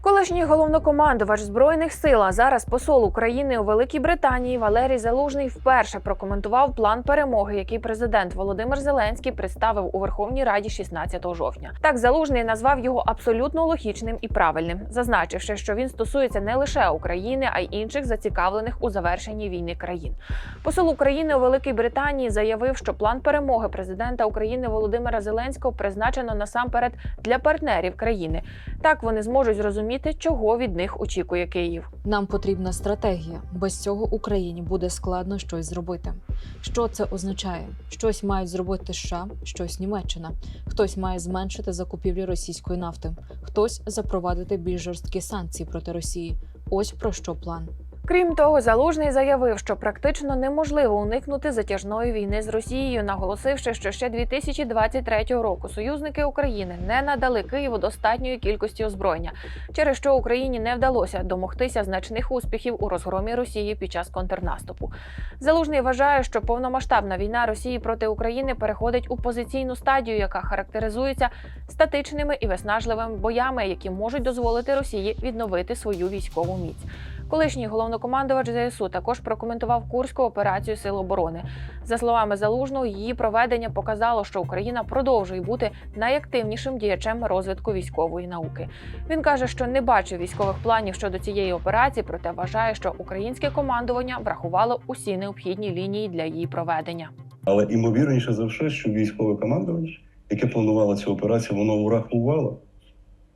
Колишній головнокомандувач збройних сил, а зараз посол України у Великій Британії Валерій Залужний вперше прокоментував план перемоги, який президент Володимир Зеленський представив у Верховній Раді 16 жовтня. Так залужний назвав його абсолютно логічним і правильним, зазначивши, що він стосується не лише України, а й інших зацікавлених у завершенні війни країн. Посол України у Великій Британії заявив, що план перемоги президента України Володимира Зеленського призначено насамперед для партнерів країни. Так вони зможуть зрозуміти, чого від них очікує Київ. Нам потрібна стратегія. Без цього Україні буде складно щось зробити. Що це означає? Щось мають зробити США, щось Німеччина. Хтось має зменшити закупівлі російської нафти, хтось запровадити більш жорсткі санкції проти Росії. Ось про що план. Крім того, залужний заявив, що практично неможливо уникнути затяжної війни з Росією, наголосивши, що ще 2023 року союзники України не надали Києву достатньої кількості озброєння, через що Україні не вдалося домогтися значних успіхів у розгромі Росії під час контрнаступу. Залужний вважає, що повномасштабна війна Росії проти України переходить у позиційну стадію, яка характеризується статичними і виснажливими боями, які можуть дозволити Росії відновити свою військову міць. Колишній головнокомандувач ЗСУ також прокоментував курську операцію Сил оборони. За словами Залужного, її проведення показало, що Україна продовжує бути найактивнішим діячем розвитку військової науки. Він каже, що не бачив військових планів щодо цієї операції, проте вважає, що українське командування врахувало усі необхідні лінії для її проведення. Але імовірніше за все, що військове командувач, яке планувало цю операцію, воно врахувало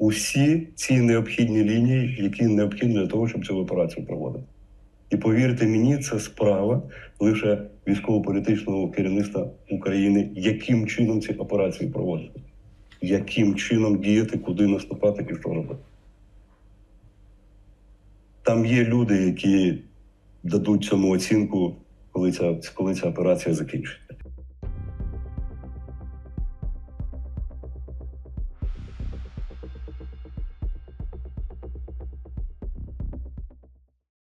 усі ці необхідні лінії, які необхідні для того, щоб цю операцію проводити. І повірте мені, це справа лише військово-політичного керівництва України, яким чином ці операції проводити, яким чином діяти, куди наступати і що робити. Там є люди, які дадуть цьому оцінку, коли ця, коли ця операція закінчиться.